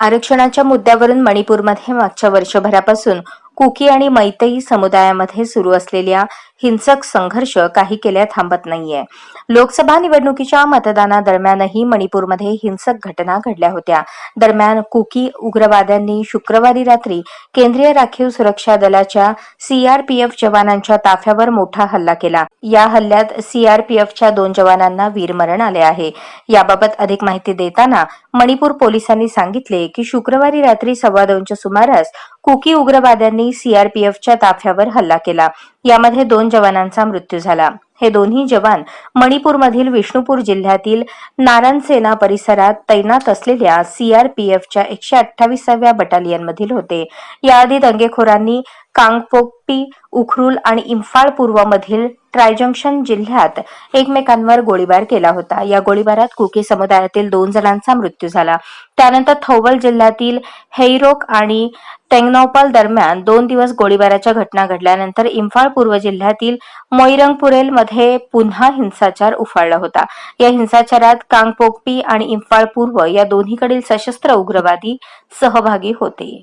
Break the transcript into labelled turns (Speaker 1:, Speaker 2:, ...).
Speaker 1: आरक्षणाच्या मुद्द्यावरून मणिपूरमध्ये मागच्या वर्षभरापासून कुकी आणि मैतई समुदायामध्ये सुरू असलेल्या हिंसक संघर्ष काही केल्या थांबत नाहीये. लोकसभा निवडणुकीच्या मतदानादरम्यानही मणिपूरमध्ये हिंसक घटना घडल्या होत्या. दरम्यान कुकी उग्रवाद्यांनी शुक्रवारी रात्री केंद्रीय राखीव सुरक्षा दलाच्या सीआरपीएफ जवानांच्या ताफ्यावर मोठा हल्ला केला. या हल्ल्यात सीआरपीएफच्या दोन जवानांना वीरमरण आले आहे. याबाबत अधिक माहिती देताना मणिपूर पोलिसांनी सांगितले की शुक्रवारी रात्री सव्वा दोनच्या सुमारास कुकी उग्रवाद्यांनी सीआरपीएफच्या ताफ्यावर हल्ला केला. यामध्ये दोन जवानांचा मृत्यू झाला. हे दोन्ही जवान मणिपूरमधील विष्णुपूर जिल्ह्यातील नारायणसेना परिसरात तैनात असलेल्या सीआरपीएफच्या एकशे अठ्ठावीसाव्या बटालियनमधील होते. याआधी दंगेखोरांनी कांगपोकपी उखरुल आणि इम्फाळ पूर्वमधील ट्रायजंक्शन जिल्ह्यात एकमेकांवर गोळीबार केला होता. या गोळीबारात कुकी समुदायातील दोन जणांचा मृत्यू झाला. त्यानंतर थौबल जिल्ह्यातील हेईरोक आणि टेंगनौपल दरम्यान दोन दिवस गोळीबाराच्या घटना घडल्यानंतर इम्फाळ पूर्व जिल्ह्यातील मोईरंगपुरेल मध्ये पुन्हा हिंसाचार उफाळला होता. या हिंसाचारात कांगपोकपी आणि इम्फाळ पूर्व या दोन्हीकडील सशस्त्र उग्रवादी सहभागी होते.